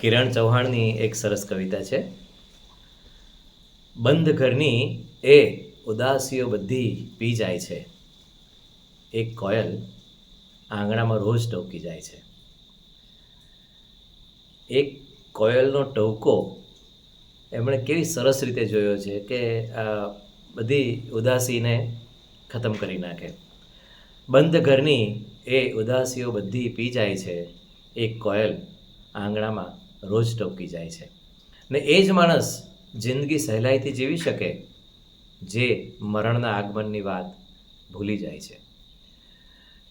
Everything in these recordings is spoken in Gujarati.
કિરણ ચૌહાણની એક સરસ કવિતા છે. બંધ ઘરની એ ઉદાસીઓ બધી પી જાય છે. એક કોયલ આંગણામાં રોજ ટવકી જાય છે. એક કોયલનો ટવકો એમણે કેવી સરસ રીતે જોયો છે કે બધી ઉદાસીને ખતમ કરી નાખે. બંધ ઘરની એ ઉદાસીઓ બધી પી જાય છે. એક કોયલ આંગણામાં રોજ ટોકી જાય છે. ને એ જ માણસ જિંદગી સહેલાઈથી જીવી શકે જે મરણના આગમનની વાત ભૂલી જાય છે.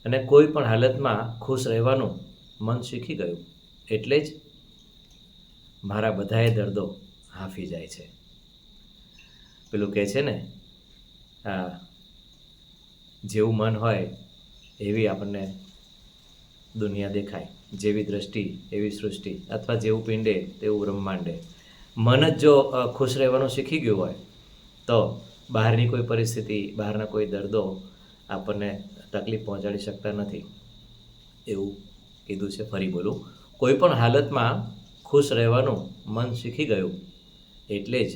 અને કોઈ પણ હાલતમાં ખુશ રહેવાનું મન શીખી ગયું એટલે જ મારા બધાએ દર્દો હાંફી જાય છે. પેલું કહે છે ને જેવું મન હોય એવી આપણને દુનિયા દેખાય. જેવી દ્રષ્ટિ, એવી સૃષ્ટિ અથવા જેવું પિંડે, તેવું બ્રહ્માંડે. મન જ જો ખુશ રહેવાનું શીખી ગયું હોય, તો બહારની કોઈ પરિસ્થિતિ, બહારના કોઈ દર્દો આપણને તકલીફ પહોંચાડી શકતા નથી. એવું કીધું છે ફરી બોલું. કોઈ પણ હાલતમાં ખુશ રહેવાનું મન શીખી ગયું, એટલે જ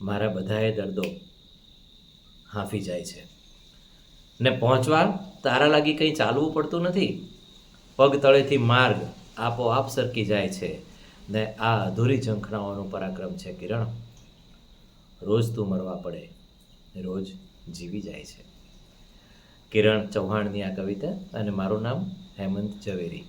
મારા બધાએ દર્દો હાંફી જાય છે. ને પહોંચવા તારા લાગી કંઈ ચાલવું પડતું નથી? પગ તળેથી માર્ગ આપોઆપ સરકી જાય છે ને આ અધૂરી ઝંખનાઓનો પરાક્રમ છે કિરણ. રોજ તું મરવા પડે રોજ જીવી જાય છે. કિરણ ચૌહાણની આ કવિતા અને મારું નામ હેમંત ઝવેરી.